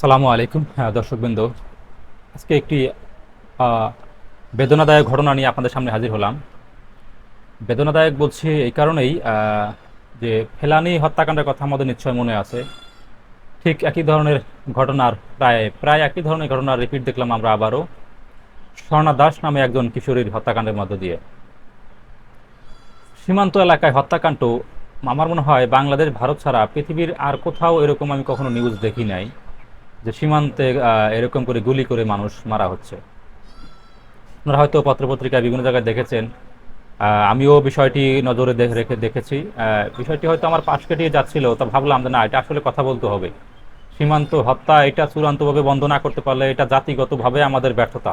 সালামু আলাইকুম হ্যাঁ দর্শকবৃন্দ। আজকে একটি বেদনাদায়ক ঘটনা নিয়ে আপনাদের সামনে হাজির হলাম। বেদনাদায়ক বলছি এই কারণেই যে ফেলানি হত্যাকাণ্ডের কথা আমাদের নিশ্চয় মনে আছে। ঠিক একই ধরনের ঘটনার প্রায় প্রায় একই ধরনের ঘটনার রিপিট দেখলাম আমরা আবারও। স্বর্ণা দাস নামে একজন কিশোরীর হত্যাকাণ্ডের মধ্য দিয়ে। সীমান্ত এলাকায় হত্যাকাণ্ড, আমার মনে হয় বাংলাদেশ, ভারত ছাড়া পৃথিবীর আর কোথাও এরকম আমি কখনো নিউজ দেখি নাই। যে সীমান্তে এরকম করে গুলি করে মানুষ মারা হচ্ছে। আপনারা হয়তো পত্রপত্রিকায় বিভিন্ন জায়গায় দেখেছেন আমিও বিষয়টি নজরে রেখে দেখেছি। বিষয়টি হয়তো আমার পাশ কেটিয়ে যাচ্ছিল, তা ভাবলাম যে না, এটা আসলে কথা বলতে হবে। সীমান্ত হত্যা, এটা চূড়ান্তভাবে বন্ধ না করতে পারলে এটা জাতিগতভাবে আমাদের ব্যর্থতা।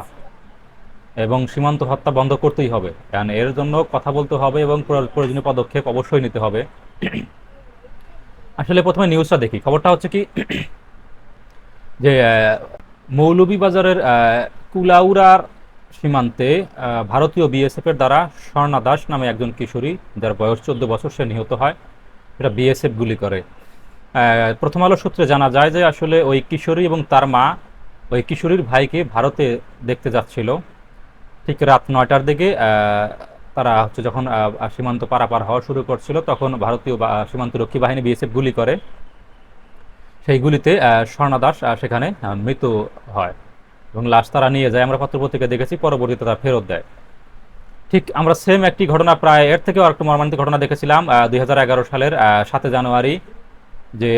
এবং সীমান্ত হত্যা বন্ধ করতেই হবে। কারণ এর জন্য কথা বলতে হবে এবং প্রয়োজনীয় পদক্ষেপ অবশ্যই নিতে হবে। আসলে প্রথমে নিউজটা দেখি। খবরটা হচ্ছে কি যে মৌলভীবাজারের আহ, কুলাউড়ার সীমান্তে ভারতীয় বিএসএফ এর দ্বারা স্বর্ণা দাস নামে একজন কিশোরী যার বয়স চোদ্দ বছর সে নিহত হয়। এটা বিএসএফ গুলি করে। প্রথম আলো সূত্রে জানা যায় যে আসলে ওই কিশোরী এবং তার মা ওই কিশোরীর ভাইকে ভারতে দেখতে যাচ্ছিল। ঠিক রাত নয়টার দিকে তারা হচ্ছে যখন সীমান্ত পারাপার হওয়া শুরু করছিল তখন ভারতীয় সীমান্তরক্ষী বাহিনী বিএসএফ গুলি করে। সেই গুলিতে স্বর্ণা দাস সেখানে মৃত্যু হয়। এবং লাশ তারা নিয়ে যায়। আমরা পত্রপত্রিকা দেখেছি, পরবর্তীতে তারা ফেরত দেয়। ঠিক আমরা সেম একটি ঘটনা প্রায়, এর থেকেও আরেকটু মর্মান্তিক ঘটনা দেখেছিলাম দু হাজার এগারো সালের সাতে জানুয়ারি, যে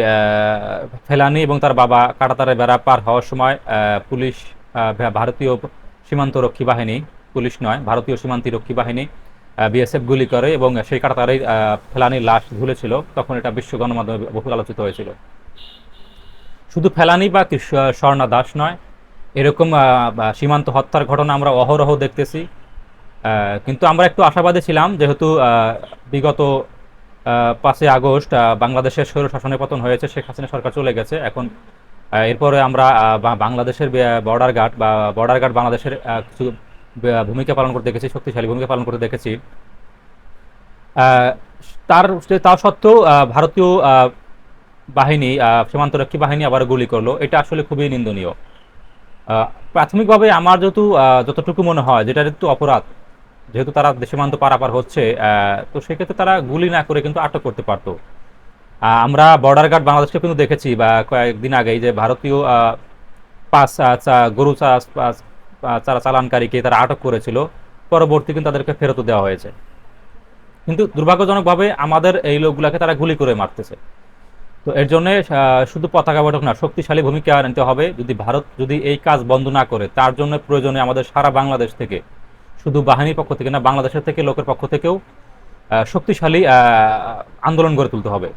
ফেলানি এবং তার বাবা কাটাতারে বেড়া পার হওয়ার সময় পুলিশ ভারতীয় সীমান্তরক্ষী বাহিনী, পুলিশ নয়, ভারতীয় সীমান্তরক্ষী বাহিনী বিএসএফ গুলি করে এবং সেই কাটাতারেই ফেলানির লাশ ঝুলেছিল। তখন এটা বিশ্ব গণমাধ্যমে বহুল আলোচিত হয়েছিল। শুধু ফেলানি বা স্বর্ণা দাস নয়, এরকম সীমান্ত হত্যার ঘটনা আমরা অহরহ দেখতেছি। কিন্তু আমরা একটু আশাবাদী ছিলাম, যেহেতু বিগত পাঁচই আগস্ট বাংলাদেশের স্বৈর শাসনের পতন হয়েছে, শেখ হাসিনা সরকার চলে গেছে। এখন এরপরে আমরা বাংলাদেশের বর্ডার গার্ড বা বর্ডার গার্ড বাংলাদেশের কিছু ভূমিকা পালন করতে দেখেছি, শক্তিশালী ভূমিকা পালন করতে দেখেছি। তার তা সত্ত্বেও ভারতীয় বাহিনী সীমান্তরক্ষী বাহিনী আবার গুলি করল। এটা আসলে খুবই নিন্দনীয়। প্রাথমিকভাবে আমার যেহেতু যতটুকু মনে হয় যেটা একটু অপরাধ, যেহেতু তারা সীমান্ত পারাপার হচ্ছে তো সেক্ষেত্রে তারা গুলি না করে কিন্তু আটক করতে পারতো। আমরা বর্ডার গার্ড বাংলাদেশকে কিন্তু দেখেছি, বা কয়েকদিন আগেই যে ভারতীয় চা- গরু চারা চালানকারীকে তারা আটক করেছিল। পরবর্তী কিন্তু তাদেরকে ফেরত দেওয়া হয়েছে। কিন্তু দুর্ভাগ্যজনকভাবে আমাদের এই লোকগুলাকে তারা গুলি করে মারতেছে। তো এর জন্য শুধু পতাকা বটক না, শক্তিশালী ভূমিকা নিতে হবে। যদি ভারত যদি এই কাজ বন্ধ না করে, তার জন্য প্রয়োজনে আমাদের সারা বাংলাদেশ থেকে, শুধু বাহিনীর পক্ষ থেকে না, বাংলাদেশের থেকে, লোকের পক্ষ থেকেও শক্তিশালী আন্দোলন গড়ে তুলতে হবে।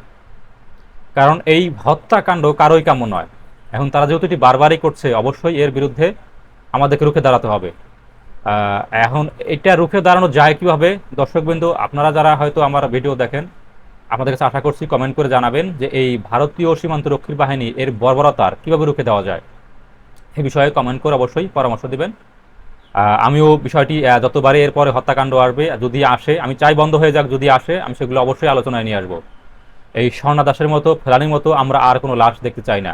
কারণ এই হত্যাকাণ্ড কারোই কাম্য নয়। এখন তারা যেহেতু এটি বারবারই করছে, অবশ্যই এর বিরুদ্ধে আমাদেরকে রুখে দাঁড়াতে হবে। এখন এটা রুখে দাঁড়ানো যায় কীভাবে? দর্শকবৃন্দ, আপনারা যারা হয়তো আমার ভিডিও দেখেন আপনাদের কাছে আশা করছি কমেন্ট করে জানাবেন যে এই ভারতীয় সীমান্ত রক্ষী বাহিনী এর বর্বরতার কীভাবে রুখে দেওয়া যায়। এই বিষয়ে কমেন্ট করে অবশ্যই পরামর্শ দিবেন। আমিও বিষয়টি যতবারই এরপরে হত্যাকাণ্ড আসবে, যদি আসে, আমি চাই বন্ধ হয়ে যাক, যদি আসে, আমি সেগুলো অবশ্যই আলোচনায় নিয়ে আসব। এই স্বর্ণা দাসের মতো, ফেলানির মতো আমরা আর কোনো লাশ দেখতে চাই না।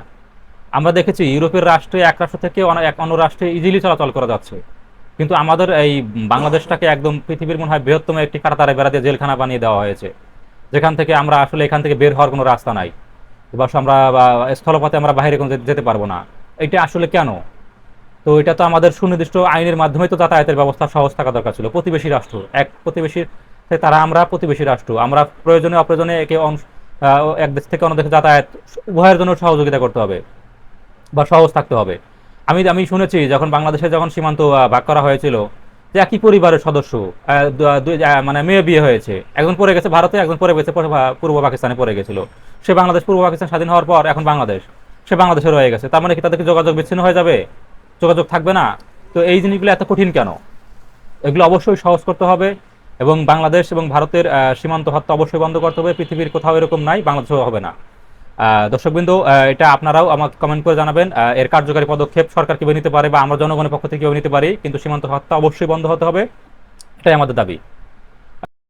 আমরা দেখেছি ইউরোপের রাষ্ট্রে এক রাষ্ট্র থেকে এক অন্য রাষ্ট্রে ইজিলি চলাচল করা যাচ্ছে। কিন্তু আমাদের এই বাংলাদেশটাকে একদম পৃথিবীর মনে হয় বৃহত্তম একটি কাটাতারে বেড়া দিয়ে জেলখানা বানিয়ে দেওয়া হয়েছে। যেখান থেকে আমরা আসলে এখান থেকে বের হওয়ার কোনো রাস্তা নাই। এবার আমরা স্থলপথে আমরা বাইরে কোনো যেতে- পারব না। এটা আসলে কেন? তো এটা তো আমাদের সুনির্দিষ্ট আইনের মাধ্যমে তো যাতায়াতের ব্যবস্থা সহজ থাকা দরকার ছিল। প্রতিবেশী রাষ্ট্র, এক প্রতিবেশীর তারা আমরা প্রতিবেশী রাষ্ট্র। আমরা প্রয়োজনে অপ্রয়োজনে একে এক দেশ থেকে অন্য দেশে যাতায়াত উভয়ের জন্য সহযোগিতা করতে হবে বা সহজ থাকতে হবে। আমি আমি শুনেছি যখন বাংলাদেশে যখন সীমান্ত ভাগ করা হয়েছিল একই পরিবারের সদস্য মানে মেয়ে বিয়ে হয়েছে, একজন পড়ে গেছে ভারতে, একজন পড়ে গেছে পূর্ব পাকিস্তানে পড়ে গেছিল। সে বাংলাদেশ, পূর্ব পাকিস্তান স্বাধীন হওয়ার পর এখন বাংলাদেশ। সে বাংলাদেশে রয়ে গেছে। তার মানে কি তাদেরকে যোগাযোগ বিচ্ছিন্ন হয়ে যাবে? যোগাযোগ থাকবে না? তো এই জিনিসগুলো এত কঠিন কেন? এগুলো অবশ্যই সহজ করতে হবে এবং বাংলাদেশ এবং ভারতের সীমান্ত হত্যা অবশ্যই বন্ধ করতে হবে। পৃথিবীর কোথাও এরকম নাই, বাংলাদেশেও হবে না। দর্শকবৃন্দ এটা আপনারাও আমাকে কমেন্ট করে জানাবেন। এর কার্যকারী পদক্ষেপ সরকার কীভাবে নিতে পারে বা আমরা জনগণের পক্ষ থেকে কীভাবে নিতে পারি, কিন্তু সীমান্ত হত্যা অবশ্যই বন্ধ হতে হবে, এটাই আমাদের দাবি।